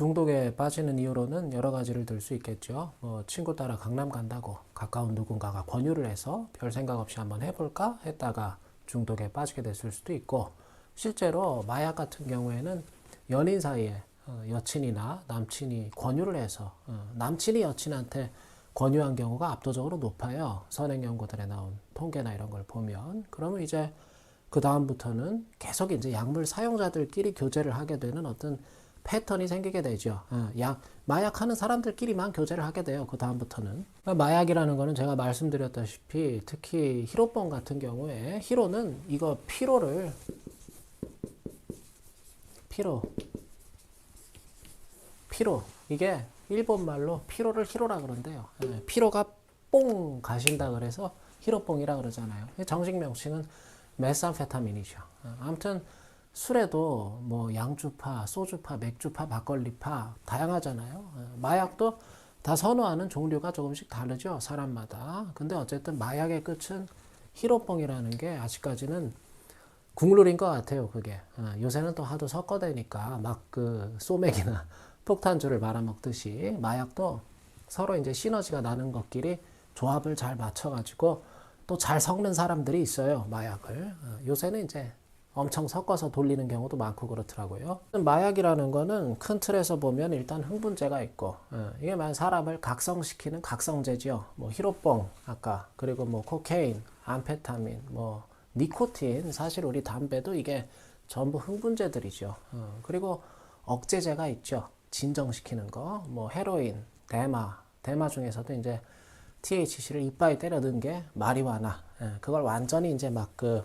중독에 빠지는 이유로는 여러 가지를 들 수 있겠죠. 뭐 친구 따라 강남 간다고 가까운 누군가가 권유를 해서 별 생각 없이 한번 해볼까 했다가 중독에 빠지게 됐을 수도 있고 실제로 마약 같은 경우에는 연인 사이에 어, 여친이나 남친이 권유를 해서 어, 남친이 여친한테 권유한 경우가 압도적으로 높아요. 선행 연구들에 나온 통계나 이런 걸 보면 그러면 이제 그 다음부터는 계속 이제 약물 사용자들끼리 교제를 하게 되는 어떤 패턴이 생기게 되죠. 어, 약 마약하는 사람들끼리만 교제를 하게 돼요. 그 다음부터는 그러니까 마약이라는 거는 제가 말씀드렸다시피 특히 히로뽕 같은 경우에 히로는 이거 피로를 피로 피로 이게 일본 말로 피로를 히로라 그런데요. 예, 피로가 뽕 가신다 그래서 히로뽕이라 그러잖아요. 정식 명칭은 메산페타민이죠. 어, 아무튼 술에도 뭐 양주파, 소주파, 맥주파, 막걸리파 다양하잖아요. 어, 마약도 다 선호하는 종류가 조금씩 다르죠. 사람마다. 근데 어쨌든 마약의 끝은 히로뽕이라는 게 아직까지는 국룰인 것 같아요. 그게 어, 요새는 또 하도 섞어대니까 막 그 소맥이나 폭탄주를 말아먹듯이 마약도 서로 이제 시너지가 나는 것끼리 조합을 잘 맞춰가지고 또 잘 섞는 사람들이 있어요. 마약을 어, 요새는 이제 엄청 섞어서 돌리는 경우도 많고 그렇더라고요. 마약이라는 거는 큰 틀에서 보면 일단 흥분제가 있고 어, 이게 만 사람을 각성시키는 각성제죠. 뭐 히로뽕 아까 그리고 뭐 코케인, 암페타민, 뭐 니코틴 사실 우리 담배도 이게 전부 흥분제들이죠. 어, 그리고 억제제가 있죠. 진정시키는 거, 뭐 헤로인, 대마, 대마 중에서도 이제 THC를 이빨에 때려 넣은 게 마리화나 예, 그걸 완전히 이제 막그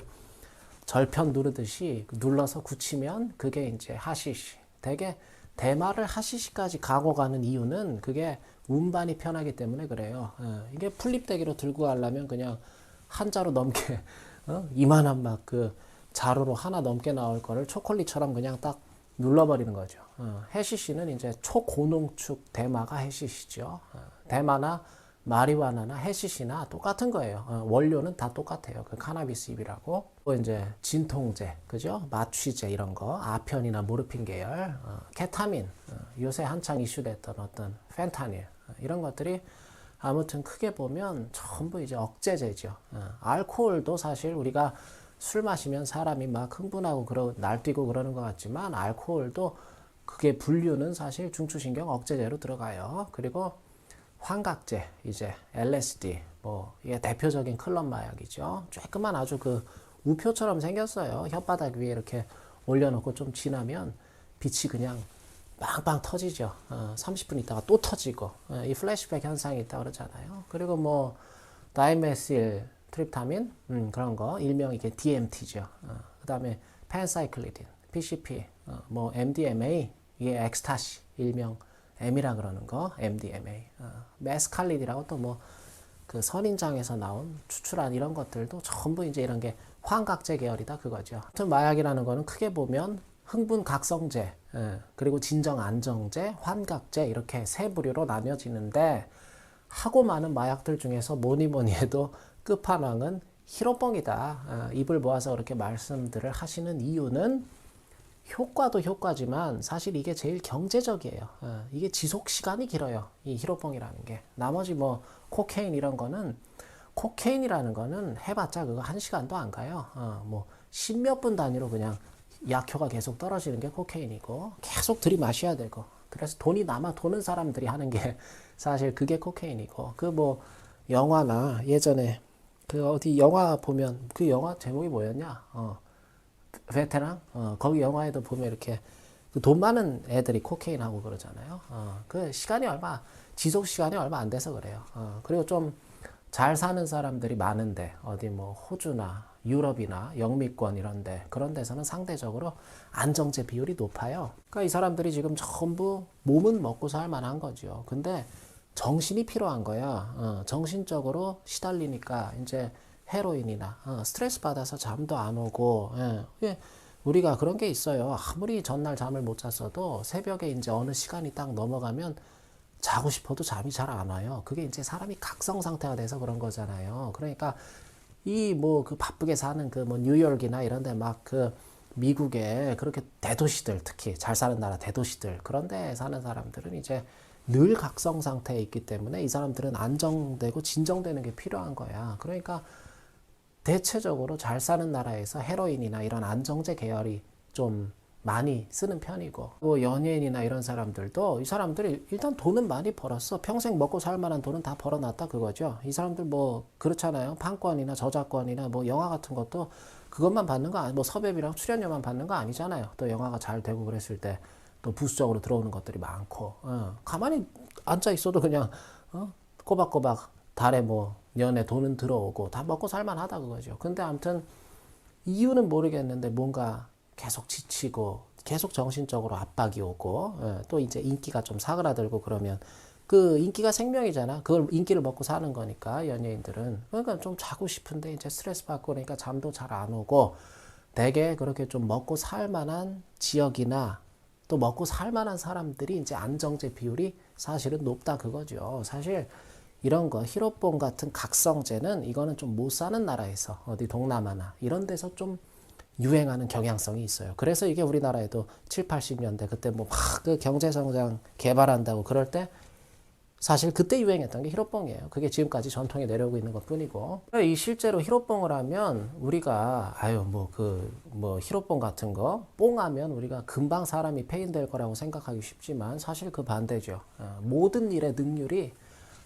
절편 누르듯이 눌러서 굳히면 그게 이제 하시시. 되게 대마를 하시시까지 가고 가는 이유는 그게 운반이 편하기 때문에 그래요. 예, 이게 풀립대기로 들고 가려면 그냥 한 자루 넘게 어? 이만한 막 그 자루로 하나 넘게 나올 거를 초콜릿처럼 그냥 딱 눌러버리는 거죠. 어, 해시시는 이제 초고농축 대마가 해시시죠. 어, 대마나 마리화나나 해시시나 똑같은 거예요. 어, 원료는 다 똑같아요. 그 카나비스 잎이라고. 또 이제 진통제, 그죠? 마취제 이런 거, 아편이나 모르핀 계열, 어, 케타민, 어, 요새 한창 이슈됐던 어떤 펜타닐 어, 이런 것들이 아무튼 크게 보면 전부 이제 억제제죠. 어, 알코올도 사실 우리가 술 마시면 사람이 막 흥분하고 그러 날뛰고 그러는 것 같지만 알코올도 그게 분류는 사실 중추신경 억제제로 들어가요. 그리고 환각제 이제 LSD 뭐 이게 대표적인 클럽 마약이죠. 조그만 아주 그 우표처럼 생겼어요. 혓바닥 위에 이렇게 올려놓고 좀 지나면 빛이 그냥 빵빵 터지죠. 어, 30분 있다가 또 터지고 어, 이 플래시백 현상이 있다 그러잖아요. 그리고 뭐 다이메실 트립타민 음, 그런 거 일명 이게 DMT죠. 어, 그다음에 펜사이클리딘, PCP, 어, 뭐 MDMA 이게 엑스타시 일명 M이라 그러는 거 MDMA, 어, 메스칼린이라고 또 뭐 그 선인장에서 나온 추출한 이런 것들도 전부 이제 이런 게 환각제 계열이다 그거죠. 아무튼 마약이라는 거는 크게 보면 흥분 각성제, 예, 그리고 진정 안정제, 환각제 이렇게 세 부류로 나뉘어지는데 하고 많은 마약들 중에서 뭐니 뭐니 해도 끝판왕은 히로뽕이다. 어, 입을 모아서 그렇게 말씀들을 하시는 이유는 효과도 효과지만 사실 이게 제일 경제적이에요. 어, 이게 지속 시간이 길어요. 이 히로뽕이라는 게. 나머지 뭐 코케인 이런 거는 코케인이라는 거는 해봤자 그거 한 시간도 안 가요. 어, 뭐 십몇 분 단위로 그냥 약효가 계속 떨어지는 게 코케인이고 계속 들이마셔야 되고 그래서 돈이 남아 도는 사람들이 하는 게 사실 그게 코케인이고 그 뭐 영화나 예전에 그 어디 영화 보면 그 영화 제목이 뭐였냐? 어. 베테랑 어, 거기 영화에도 보면 이렇게 그 돈 많은 애들이 코케인 하고 그러잖아요. 어, 그 시간이 얼마 지속 시간이 얼마 안 돼서 그래요. 어, 그리고 좀 잘 사는 사람들이 많은데 어디 뭐 호주나 유럽이나 영미권 이런데 그런 데서는 상대적으로 안정제 비율이 높아요. 그러니까 이 사람들이 지금 전부 몸은 먹고 살 만한 거죠. 근데 정신이 필요한 거야. 어, 정신적으로 시달리니까 이제 헤로인이나 어, 스트레스 받아서 잠도 안 오고 예. 우리가 그런 게 있어요. 아무리 전날 잠을 못 잤어도 새벽에 이제 어느 시간이 딱 넘어가면 자고 싶어도 잠이 잘 안 와요. 그게 이제 사람이 각성 상태가 돼서 그런 거잖아요. 그러니까 이 뭐 그 바쁘게 사는 그 뭐 뉴욕이나 이런 데 막 그 미국의 그렇게 대도시들 특히 잘 사는 나라 대도시들 그런 데 사는 사람들은 이제 늘 각성 상태에 있기 때문에 이 사람들은 안정되고 진정되는 게 필요한 거야. 그러니까 대체적으로 잘 사는 나라에서 헤로인이나 이런 안정제 계열이 좀 많이 쓰는 편이고 뭐 연예인이나 이런 사람들도 이 사람들이 일단 돈은 많이 벌었어 평생 먹고 살 만한 돈은 다 벌어놨다 그거죠 이 사람들 뭐 그렇잖아요 판권이나 저작권이나 뭐 영화 같은 것도 그것만 받는 거 아니 뭐 섭외비랑 출연료만 받는 거 아니잖아요 또 영화가 잘 되고 그랬을 때 또 부수적으로 들어오는 것들이 많고 어. 가만히 앉아 있어도 그냥 어? 꼬박꼬박 달에 뭐 년에 돈은 들어오고 다 먹고 살만하다 그거죠 근데 아무튼 이유는 모르겠는데 뭔가 계속 지치고 계속 정신적으로 압박이 오고 예, 또 이제 인기가 좀 사그라들고 그러면 그 인기가 생명이잖아. 그걸 인기를 먹고 사는 거니까 연예인들은 그러니까 좀 자고 싶은데 이제 스트레스 받고 그러니까 잠도 잘 안 오고 대개 그렇게 좀 먹고 살 만한 지역이나 또 먹고 살 만한 사람들이 이제 안정제 비율이 사실은 높다 그거죠. 사실 이런 거 히로뽕 같은 각성제는 이거는 좀 못 사는 나라에서 어디 동남아나 이런 데서 좀 유행하는 경향성이 있어요. 그래서 이게 우리나라에도 7, 80년대 그때 뭐 막 그 경제 성장 개발한다고 그럴 때 사실 그때 유행했던 게 히로뽕이에요. 그게 지금까지 전통이 내려오고 있는 것 뿐이고. 이 실제로 히로뽕을 하면 우리가 아유 뭐 그뭐 히로뽕 같은 거 뽕하면 우리가 금방 사람이 폐인될 거라고 생각하기 쉽지만 사실 그 반대죠. 어, 모든 일의 능률이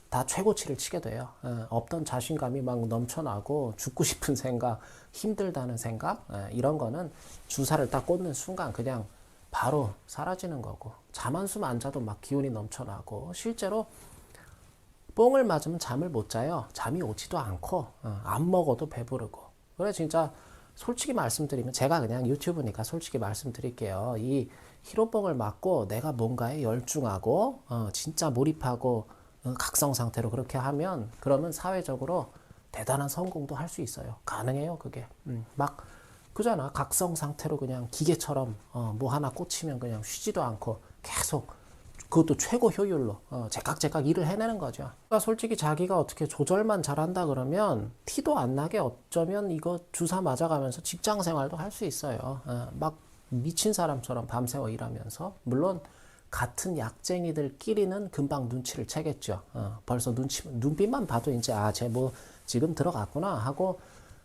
다 최고치를 치게 돼요. 어, 없던 자신감이 막 넘쳐나고 죽고 싶은 생각, 힘들다는 생각 예, 이런 거는 주사를 딱 꽂는 순간 그냥 바로 사라지는 거고 잠 한숨 안 자도 막 기운이 넘쳐나고 실제로 뽕을 맞으면 잠을 못 자요. 잠이 오지도 않고 어, 안 먹어도 배부르고 그래 진짜 솔직히 말씀드리면 제가 그냥 유튜브니까 솔직히 말씀드릴게요. 이 히로뽕을 맞고 내가 뭔가에 열중하고 어, 진짜 몰입하고 어, 각성 상태로 그렇게 하면 그러면 사회적으로 대단한 성공도 할 수 있어요. 가능해요, 그게. 음, 막 그잖아. 각성 상태로 그냥 기계처럼 어, 뭐 하나 꽂히면 그냥 쉬지도 않고 계속 그것도 최고 효율로 어, 제깍제깍 일을 해내는 거죠. 그러니까 솔직히 자기가 어떻게 조절만 잘한다 그러면 티도 안 나게 어쩌면 이거 주사 맞아가면서 직장 생활도 할 수 있어요. 어, 막 미친 사람처럼 밤새워 일하면서 물론 같은 약쟁이들끼리는 금방 눈치를 채겠죠. 어, 벌써 눈치 눈빛만 봐도 이제 아 쟤 뭐 지금 들어갔구나 하고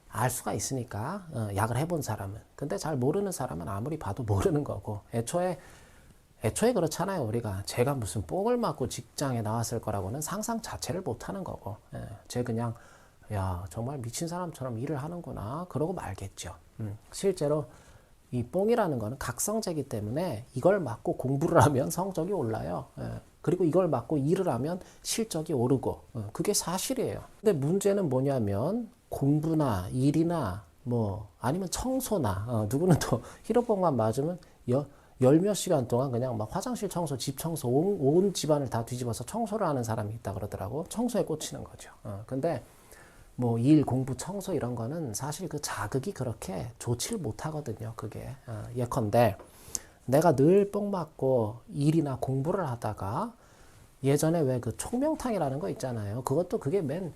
알 수가 있으니까 어, 약을 해본 사람은. 근데 잘 모르는 사람은 아무리 봐도 모르는 거고. 애초에 애초에 그렇잖아요 우리가. 제가 무슨 뽕을 맞고 직장에 나왔을 거라고는 상상 자체를 못 하는 거고. 예, 제 그냥 야 정말 미친 사람처럼 일을 하는구나. 그러고 말겠죠. 음, 실제로 이 뽕이라는 거는 각성제이기 때문에 이걸 맞고 공부를 하면 성적이 올라요. 예, 그리고 이걸 맞고 일을 하면 실적이 오르고. 어, 그게 사실이에요. 근데 문제는 뭐냐면 공부나 일이나 뭐 아니면 청소나 어, 누구는 또 히로뽕만 맞으면 여, 열몇 시간 동안 그냥 막 화장실 청소, 집 청소, 온, 온 집안을 다 뒤집어서 청소를 하는 사람이 있다 그러더라고. 청소에 꽂히는 거죠. 어, 근데 뭐 일, 공부, 청소 이런 거는 사실 그 자극이 그렇게 좋지를 못하거든요. 그게. 어, 예컨대 내가 늘 뽕 맞고 일이나 공부를 하다가 예전에 왜 그 총명탕이라는 거 있잖아요. 그것도 그게 맨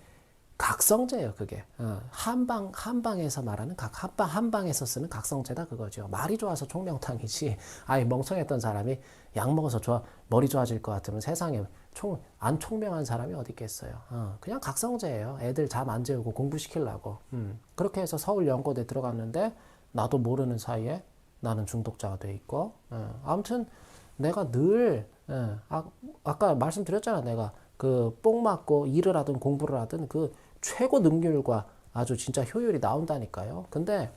각성제예요, 그게. 어, 한방, 한방에서 말하는 각, 한방, 한방에서 쓰는 각성제다 그거죠. 말이 좋아서 총명탕이지. 아예 멍청했던 사람이 약 먹어서 좋아, 머리 좋아질 것 같으면 세상에 총, 안 총명한 사람이 어디 있겠어요. 어, 그냥 각성제예요. 애들 잠 안 재우고 공부시키려고. 음, 그렇게 해서 서울 연고대 들어갔는데 나도 모르는 사이에 나는 중독자가 돼 있고. 어, 아무튼 내가 늘, 예, 아, 아까 말씀드렸잖아, 내가. 그 뽕 맞고 일을 하든 공부를 하든 그 최고 능률과 아주 진짜 효율이 나온다니까요. 근데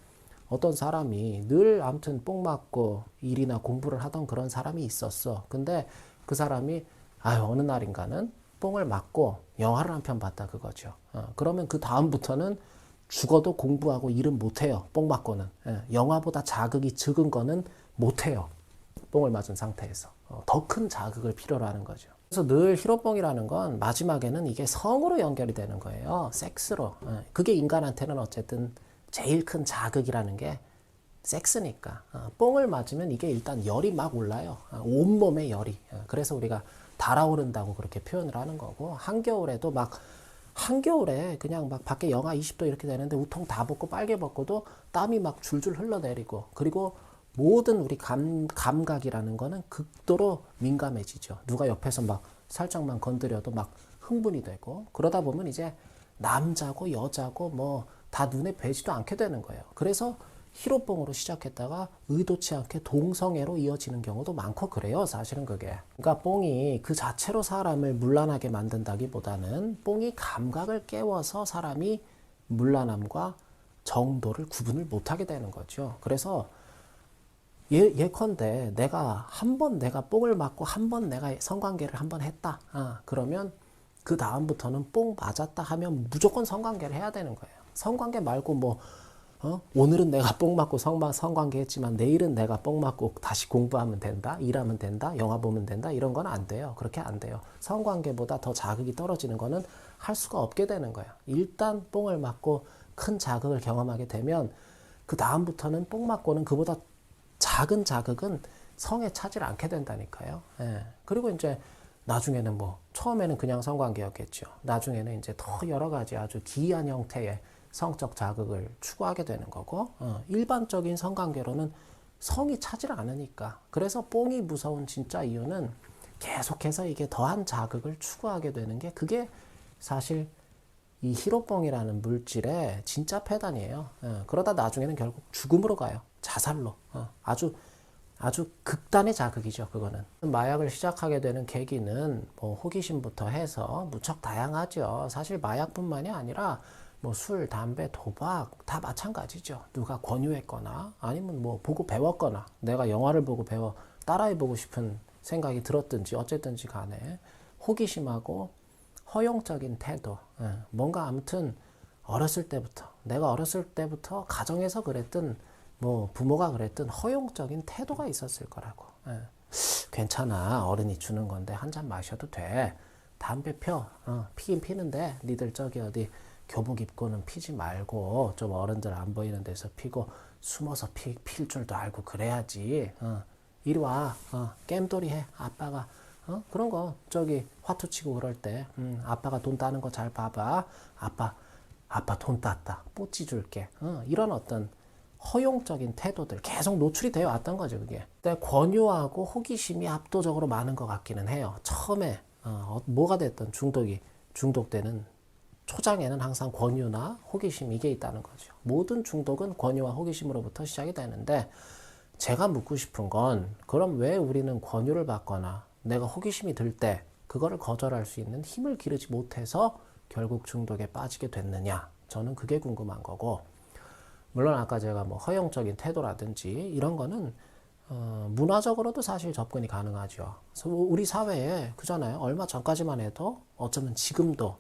어떤 사람이 늘 아무튼 뽕 맞고 일이나 공부를 하던 그런 사람이 있었어. 근데 그 사람이 아유 어느 날인가는 뽕을 맞고 영화를 한 편 봤다 그거죠. 어, 그러면 그 다음부터는 죽어도 공부하고 일은 못해요. 뽕 맞고는 예, 영화보다 자극이 적은 거는 못해요. 뽕을 맞은 상태에서 어, 더큰 자극을 필요로 하는 거죠. 그래서 늘 히로뽕이라는 건 마지막에는 이게 성으로 연결이 되는 거예요. 섹스로. 예, 그게 인간한테는 어쨌든 제일 큰 자극이라는 게 섹스니까. 어, 뽕을 맞으면 이게 일단 열이 막 올라요. 어, 온몸에 열이. 어, 그래서 우리가 달아오른다고 그렇게 표현을 하는 거고, 한겨울에도 막 한겨울에 그냥 막 밖에 영하 20도 이렇게 되는데 우통 다 벗고 빨개 벗고도 땀이 막 줄줄 흘러내리고 그리고 모든 우리 감, 감각이라는 거는 극도로 민감해지죠. 누가 옆에서 막 살짝만 건드려도 막 흥분이 되고 그러다 보면 이제 남자고 여자고 뭐 다 눈에 뵈지도 않게 되는 거예요. 그래서 히로뽕으로 시작했다가 의도치 않게 동성애로 이어지는 경우도 많고 그래요. 사실은 그게. 그러니까 뽕이 그 자체로 사람을 문란하게 만든다기보다는 뽕이 감각을 깨워서 사람이 문란함과 정도를 구분을 못하게 되는 거죠. 그래서 예, 예컨대 내가 한 번 내가 뽕을 맞고 한 번 내가 성관계를 한 번 했다. 아, 그러면 그 다음부터는 뽕 맞았다 하면 무조건 성관계를 해야 되는 거예요. 성관계 말고 뭐 어? 오늘은 내가 뽕 맞고 성, 성관계 했지만 내일은 내가 뽕 맞고 다시 공부하면 된다, 일하면 된다, 영화 보면 된다 이런 건 안 돼요. 그렇게 안 돼요. 성관계보다 더 자극이 떨어지는 거는 할 수가 없게 되는 거예요. 일단 뽕을 맞고 큰 자극을 경험하게 되면 그 다음부터는 뽕 맞고는 그보다 작은 자극은 성에 차질 않게 된다니까요. 예. 그리고 이제 나중에는 뭐 처음에는 그냥 성관계였겠죠. 나중에는 이제 더 여러 가지 아주 기이한 형태의 성적 자극을 추구하게 되는 거고 어, 일반적인 성관계로는 성이 차질 않으니까 그래서 뽕이 무서운 진짜 이유는 계속해서 이게 더한 자극을 추구하게 되는 게 그게 사실 이 히로뽕이라는 물질의 진짜 폐단이에요. 어, 그러다 나중에는 결국 죽음으로 가요. 자살로. 어, 아주 아주 극단의 자극이죠. 그거는 마약을 시작하게 되는 계기는 뭐 호기심부터 해서 무척 다양하죠. 사실 마약뿐만이 아니라 뭐 술, 담배, 도박 다 마찬가지죠. 누가 권유했거나 아니면 뭐 보고 배웠거나 내가 영화를 보고 배워 따라해 보고 싶은 생각이 들었든지 어쨌든지 간에 호기심하고 허용적인 태도, 예, 뭔가 아무튼 어렸을 때부터 내가 어렸을 때부터 가정에서 그랬든 뭐 부모가 그랬든 허용적인 태도가 있었을 거라고. 예. 괜찮아 어른이 주는 건데 한 잔 마셔도 돼. 담배 펴. 어, 피긴 피는데 니들 저기 어디 교복 입고는 피지 말고 좀 어른들 안 보이는 데서 피고 숨어서 피, 필 줄도 알고 그래야지. 어, 이리 와. 어, 겜돌이 해. 아빠가 어? 그런 거 저기 화투 치고 그럴 때 음, 아빠가 돈 따는 거 잘 봐봐. 아빠 아빠 돈 땄다. 뽀찌 줄게. 어, 이런 어떤 허용적인 태도들 계속 노출이 되어 왔던 거죠, 그게. 근데 권유하고 호기심이 압도적으로 많은 것 같기는 해요. 처음에 어, 뭐가 됐던 중독이 중독되는 초장에는 항상 권유나 호기심 이게 있다는 거죠. 모든 중독은 권유와 호기심으로부터 시작이 되는데 제가 묻고 싶은 건 그럼 왜 우리는 권유를 받거나 내가 호기심이 들 때 그거를 거절할 수 있는 힘을 기르지 못해서 결국 중독에 빠지게 됐느냐? 저는 그게 궁금한 거고 물론 아까 제가 뭐 허용적인 태도라든지 이런 거는 어, 문화적으로도 사실 접근이 가능하죠. 우리 사회에 그잖아요. 얼마 전까지만 해도 어쩌면 지금도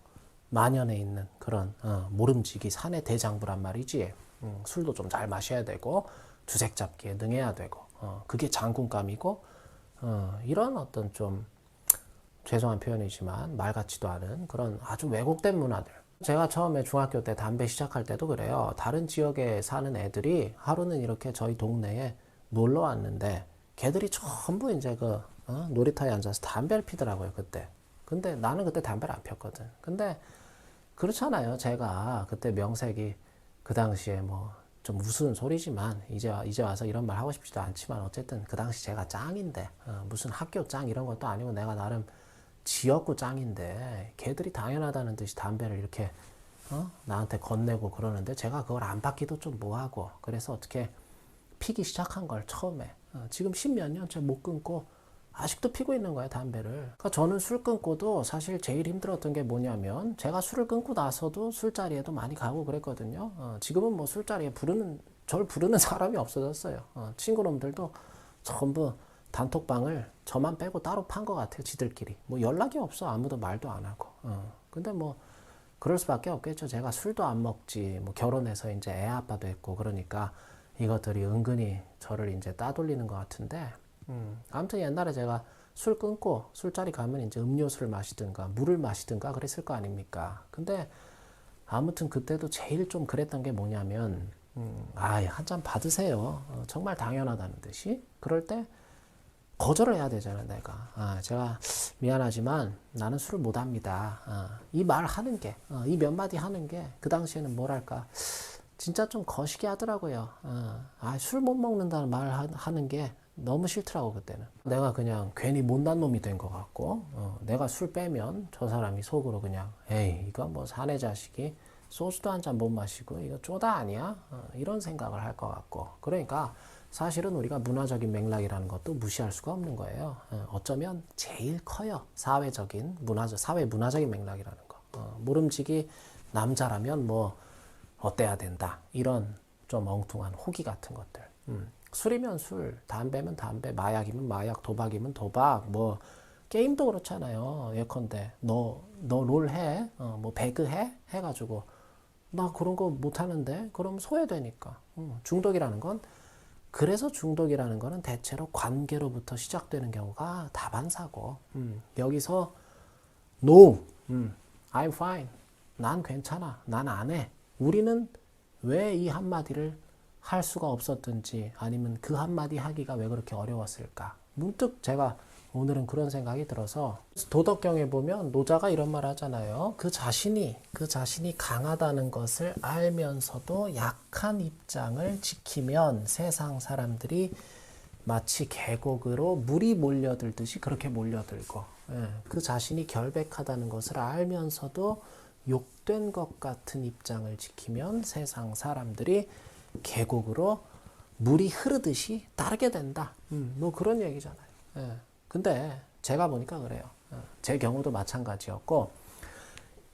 만연해 있는 그런 어, 모름지기 사내 대장부란 말이지. 음, 술도 좀 잘 마셔야 되고 주색 잡기에 능해야 되고 어, 그게 장군감이고 어, 이런 어떤 좀 죄송한 표현이지만 말 같지도 않은 그런 아주 왜곡된 문화들 제가 처음에 중학교 때 담배 시작할 때도 그래요. 다른 지역에 사는 애들이 하루는 이렇게 저희 동네에 놀러 왔는데 걔들이 전부 이제 그 어? 놀이터에 앉아서 담배를 피더라고요 그때. 근데 나는 그때 담배를 안 폈거든. 근데 그렇잖아요. 제가 그때 명색이 그 당시에 뭐 좀 무슨 소리지만 이제 이제 와서 이런 말 하고 싶지도 않지만 어쨌든 그 당시 제가 짱인데 어, 무슨 학교 짱 이런 것도 아니고 내가 나름 지역구 짱인데 걔들이 당연하다는 듯이 담배를 이렇게 어? 나한테 건네고 그러는데 제가 그걸 안 받기도 좀 뭐하고 그래서 어떻게 피기 시작한 걸 처음에 어, 지금 십몇 년째 못 끊고 아직도 피고 있는 거예요 담배를. 그러니까 저는 술 끊고도 사실 제일 힘들었던 게 뭐냐면 제가 술을 끊고 나서도 술자리에도 많이 가고 그랬거든요. 어, 지금은 뭐 술자리에 부르는 절 부르는 사람이 없어졌어요. 어, 친구놈들도 전부 단톡방을 저만 빼고 따로 판 것 같아요, 지들끼리. 뭐 연락이 없어, 아무도 말도 안 하고. 어. 근데 뭐, 그럴 수밖에 없겠죠. 제가 술도 안 먹지, 뭐 결혼해서 이제 애 아빠도 했고, 그러니까 이것들이 은근히 저를 이제 따돌리는 것 같은데, 음. 아무튼 옛날에 제가 술 끊고 술자리 가면 이제 음료수를 마시든가 물을 마시든가 그랬을 거 아닙니까? 근데 아무튼 그때도 제일 좀 그랬던 게 뭐냐면, 음, 아, 한 잔 받으세요. 어, 정말 당연하다는 듯이. 그럴 때 거절을 해야 되잖아 내가 아, 제가 미안하지만 나는 술을 못 합니다. 아, 이말 하는 게이 몇 마디 하는 게 그 당시에는 뭐랄까. 진짜 좀 거시기 하더라고요. 어, 아, 술 못 먹는다는 말 하- 하는 게 너무 싫더라고 그때는. 내가 그냥 괜히 못난 놈이 된 것 같고 어, 내가 술 빼면 저 사람이 속으로 그냥 에이 이거 뭐 사내 자식이 소주도 한 잔 못 마시고 이거 쪼다 아니야? 어, 이런 생각을 할 것 같고. 그러니까 사실은 우리가 문화적인 맥락이라는 것도 무시할 수가 없는 거예요. 어, 어쩌면 제일 커요. 사회적인 문화적 사회 문화적인 맥락이라는 거. 어, 모름지기 남자라면 뭐 어때야 된다 이런 좀 엉뚱한 호기 같은 것들. 음, 술이면 술, 담배면 담배, 마약이면 마약, 도박이면 도박. 뭐 게임도 그렇잖아요. 예컨대 너 너 롤 해, 어, 뭐 배그 해, 해가지고 나 그런 거 못하는데 그럼 소외되니까. 음, 중독이라는 건 그래서 중독이라는 거는 대체로 관계로부터 시작되는 경우가 다반사고 음, 여기서 no, 음, I'm fine, 난 괜찮아, 난 안 해. 우리는 왜 이 한마디를 할 수가 없었든지 아니면 그 한마디 하기가 왜 그렇게 어려웠을까? 문득 제가 오늘은 그런 생각이 들어서 도덕경에 보면 노자가 이런 말 하잖아요. 그 자신이 그 자신이 강하다는 것을 알면서도 약한 입장을 지키면 세상 사람들이 마치 계곡으로 물이 몰려들듯이 그렇게 몰려들고 예, 그 자신이 결백하다는 것을 알면서도 욕된 것 같은 입장을 지키면 세상 사람들이 계곡으로 물이 흐르듯이 따르게 된다. 음, 뭐 그런 얘기잖아요. 예. 근데 제가 보니까 그래요. 어, 제 경우도 마찬가지였고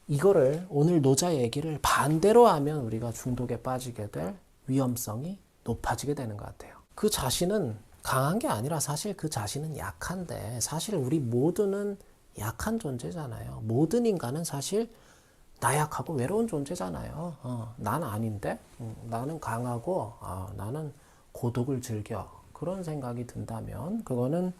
이거를 오늘 노자 얘기를 반대로 하면 우리가 중독에 빠지게 될 위험성이 높아지게 되는 것 같아요. 그 자신은 강한 게 아니라 사실 그 자신은 약한데 사실 우리 모두는 약한 존재잖아요. 모든 인간은 사실 나약하고 외로운 존재잖아요. 어, 난 아닌데 음, 나는 강하고 아, 나는 고독을 즐겨 그런 생각이 든다면 그거는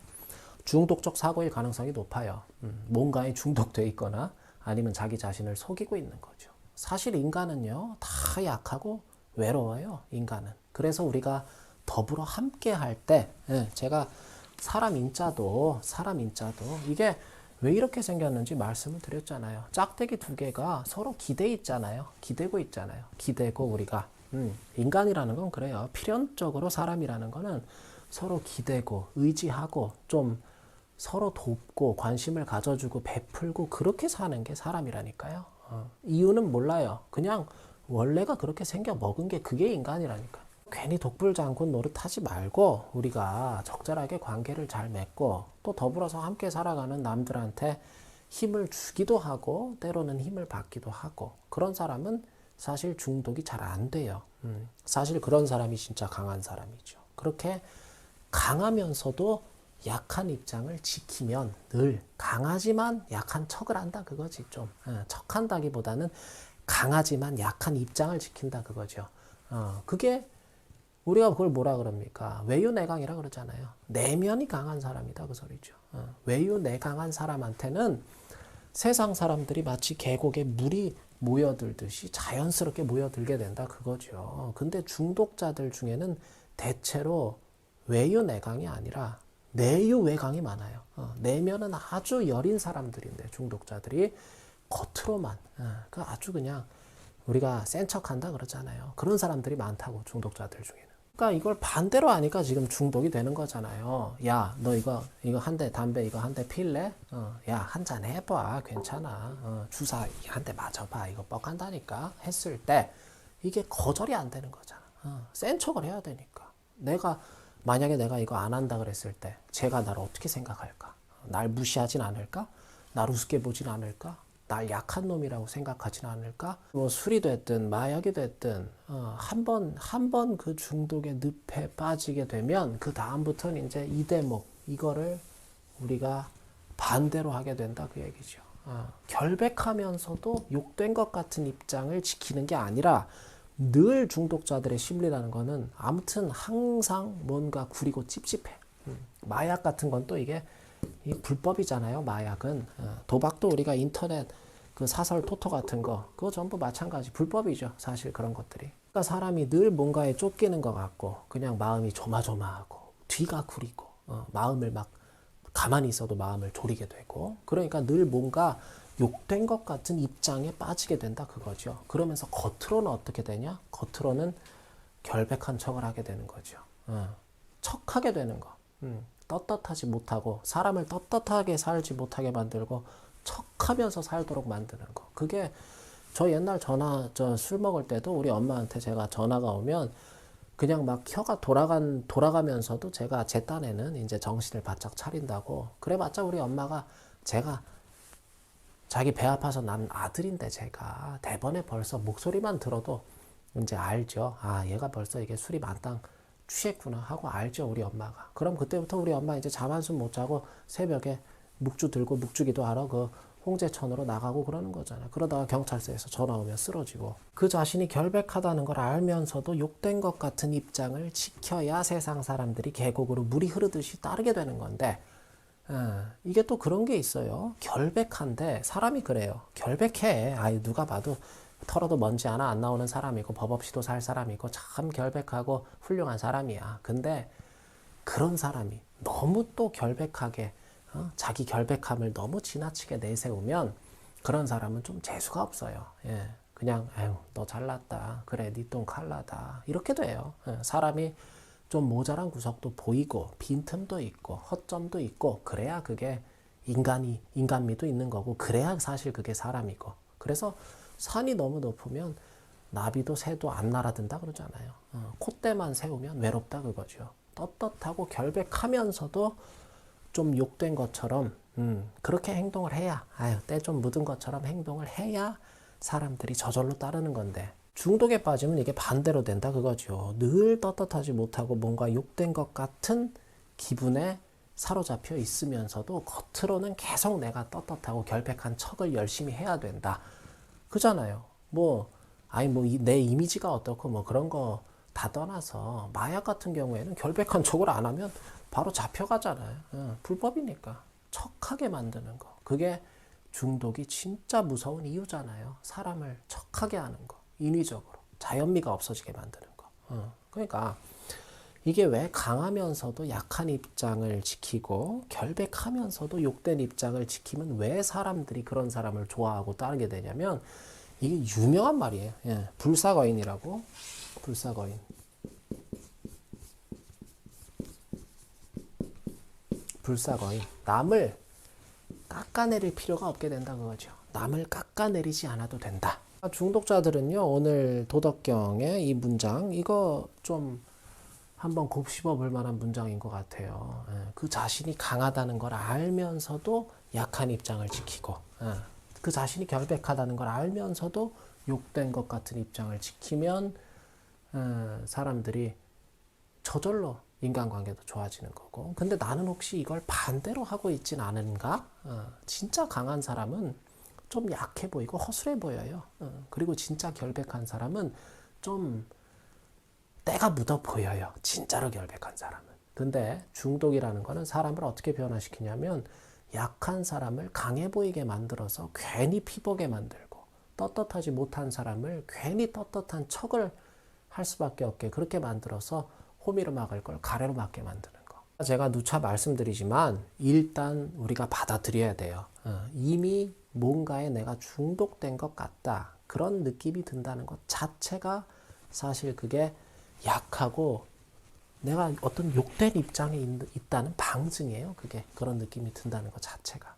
중독적 사고일 가능성이 높아요. 음, 뭔가에 중독돼 있거나 아니면 자기 자신을 속이고 있는 거죠. 사실 인간은요 다 약하고 외로워요. 인간은 그래서 우리가 더불어 함께 할 때 예, 제가 사람 인자도 사람 인자도 이게 왜 이렇게 생겼는지 말씀을 드렸잖아요. 짝대기 두 개가 서로 기대 있잖아요. 기대고 있잖아요. 기대고 우리가 음, 인간이라는 건 그래요. 필연적으로 사람이라는 거는 서로 기대고 의지하고 좀 서로 돕고 관심을 가져주고 베풀고 그렇게 사는 게 사람이라니까요. 어, 이유는 몰라요. 그냥 원래가 그렇게 생겨 먹은 게 그게 인간이라니까. 괜히 독불장군 노릇하지 말고 우리가 적절하게 관계를 잘 맺고 또 더불어서 함께 살아가는 남들한테 힘을 주기도 하고 때로는 힘을 받기도 하고 그런 사람은 사실 중독이 잘 안 돼요. 음, 사실 그런 사람이 진짜 강한 사람이죠. 그렇게 강하면서도 약한 입장을 지키면 늘 강하지만 약한 척을 한다 그거지 좀 어, 척한다기보다는 강하지만 약한 입장을 지킨다 그거죠. 어, 그게 우리가 그걸 뭐라 그럽니까? 외유내강이라 그러잖아요. 내면이 강한 사람이다 그 소리죠. 어, 외유내강한 사람한테는 세상 사람들이 마치 계곡에 물이 모여들듯이 자연스럽게 모여들게 된다 그거죠. 근데 중독자들 중에는 대체로 외유내강이 아니라 내유 외강이 많아요. 어, 내면은 아주 여린 사람들인데 중독자들이 겉으로만 어, 그 아주 그냥 우리가 센 척한다 그러잖아요. 그런 사람들이 많다고 중독자들 중에는. 그러니까 이걸 반대로 하니까 지금 중독이 되는 거잖아요. 야, 너 이거 이거 한 대 담배 이거 한 대 필래? 어, 야, 한 잔 해봐, 괜찮아. 어, 주사 한 대 맞아봐, 이거 뻑한다니까. 했을 때 이게 거절이 안 되는 거잖아. 어, 센 척을 해야 되니까. 내가 만약에 내가 이거 안 한다 그랬을 때 제가 나를 어떻게 생각할까? 날 무시하진 않을까? 날 우습게 보진 않을까? 날 약한 놈이라고 생각하진 않을까? 뭐 술이 됐든 마약이 됐든 어, 한번 한 번 그 중독의 늪에 빠지게 되면 그 다음부터는 이제 이 대목 이거를 우리가 반대로 하게 된다 그 얘기죠. 어, 결백하면서도 욕된 것 같은 입장을 지키는 게 아니라 늘 중독자들의 심리라는 거는 아무튼 항상 뭔가 구리고 찝찝해. 음, 마약 같은 건 또 이게 이 불법이잖아요. 마약은 어, 도박도 우리가 인터넷 그 사설 토토 같은 거 그거 전부 마찬가지 불법이죠. 사실 그런 것들이. 그러니까 사람이 늘 뭔가에 쫓기는 것 같고 그냥 마음이 조마조마하고 뒤가 구리고 어, 마음을 막 가만히 있어도 마음을 졸이게 되고 그러니까 늘 뭔가 욕된 것 같은 입장에 빠지게 된다 그거죠. 그러면서 겉으로는 어떻게 되냐? 겉으로는 결백한 척을 하게 되는 거죠. 어. 척하게 되는 거. 음. 떳떳하지 못하고 사람을 떳떳하게 살지 못하게 만들고 척하면서 살도록 만드는 거. 그게 저 옛날 전화 저 술 먹을 때도 우리 엄마한테 제가 전화가 오면 그냥 막 혀가 돌아간 돌아가면서도 제가 제 딴에는 이제 정신을 바짝 차린다고 그래봤자 우리 엄마가 제가 자기 배 아파서 난 아들인데 제가 대번에 벌써 목소리만 들어도 이제 알죠. 아 얘가 벌써 이게 술이 만땅 취했구나 하고 알죠 우리 엄마가. 그럼 그때부터 우리 엄마 이제 잠 한숨 못 자고 새벽에 묵주 들고 묵주기도 하러 그 홍제천으로 나가고 그러는 거잖아요. 그러다가 경찰서에서 전화 오면 쓰러지고 그 자신이 결백하다는 걸 알면서도 욕된 것 같은 입장을 지켜야 세상 사람들이 계곡으로 물이 흐르듯이 따르게 되는 건데 어, 이게 또 그런 게 있어요. 결백한데 사람이 그래요. 결백해. 아유 누가 봐도 털어도 먼지 하나 안 나오는 사람이고 법 없이도 살 사람이고 참 결백하고 훌륭한 사람이야. 근데 그런 사람이 너무 또 결백하게 어? 자기 결백함을 너무 지나치게 내세우면 그런 사람은 좀 재수가 없어요. 예. 그냥 아유 너 잘났다. 그래 네 똥 칼라다. 이렇게 돼요. 예. 사람이 좀 모자란 구석도 보이고 빈틈도 있고 허점도 있고 그래야 그게 인간이 인간미도 있는 거고 그래야 사실 그게 사람이고 그래서 산이 너무 높으면 나비도 새도 안 날아든다 그러잖아요. 어, 콧대만 세우면 외롭다 그거죠. 떳떳하고 결백하면서도 좀 욕된 것처럼 음, 그렇게 행동을 해야 아유 때 좀 묻은 것처럼 행동을 해야 사람들이 저절로 따르는 건데 중독에 빠지면 이게 반대로 된다 그거죠. 늘 떳떳하지 못하고 뭔가 욕된 것 같은 기분에 사로잡혀 있으면서도 겉으로는 계속 내가 떳떳하고 결백한 척을 열심히 해야 된다. 그잖아요. 뭐 아니 뭐 내 이미지가 어떻고 뭐 그런 거 다 떠나서 마약 같은 경우에는 결백한 척을 안 하면 바로 잡혀가잖아요. 어, 불법이니까 척하게 만드는 거. 그게 중독이 진짜 무서운 이유잖아요. 사람을 척하게 하는 거. 인위적으로 자연미가 없어지게 만드는 거. 어, 그러니까 이게 왜 강하면서도 약한 입장을 지키고 결백하면서도 욕된 입장을 지키면 왜 사람들이 그런 사람을 좋아하고 따르게 되냐면 이게 유명한 말이에요. 예, 불사거인이라고 불사거인. 불사거인. 남을 깎아내릴 필요가 없게 된다 그거죠. 남을 깎아내리지 않아도 된다. 중독자들은요 오늘 도덕경의 이 문장 이거 좀 한번 곱씹어 볼 만한 문장인 것 같아요. 예, 그 자신이 강하다는 걸 알면서도 약한 입장을 지키고 예, 그 자신이 결백하다는 걸 알면서도 욕된 것 같은 입장을 지키면 예, 사람들이 저절로 인간관계도 좋아지는 거고 근데 나는 혹시 이걸 반대로 하고 있진 않은가? 어, 진짜 강한 사람은 좀 약해 보이고 허술해 보여요. 어, 그리고 진짜 결백한 사람은 좀 때가 묻어 보여요. 진짜로 결백한 사람은. 근데 중독이라는 거는 사람을 어떻게 변화시키냐면 약한 사람을 강해 보이게 만들어서 괜히 피보게 만들고 떳떳하지 못한 사람을 괜히 떳떳한 척을 할 수밖에 없게 그렇게 만들어서 호미로 막을 걸 가래로 막게 만드는 거. 제가 누차 말씀드리지만 일단 우리가 받아들여야 돼요. 어, 이미 뭔가에 내가 중독된 것 같다. 그런 느낌이 든다는 것 자체가 사실 그게 약하고 내가 어떤 욕된 입장에 있, 다는 방증이에요. 그게 그런 느낌이 든다는 것 자체가.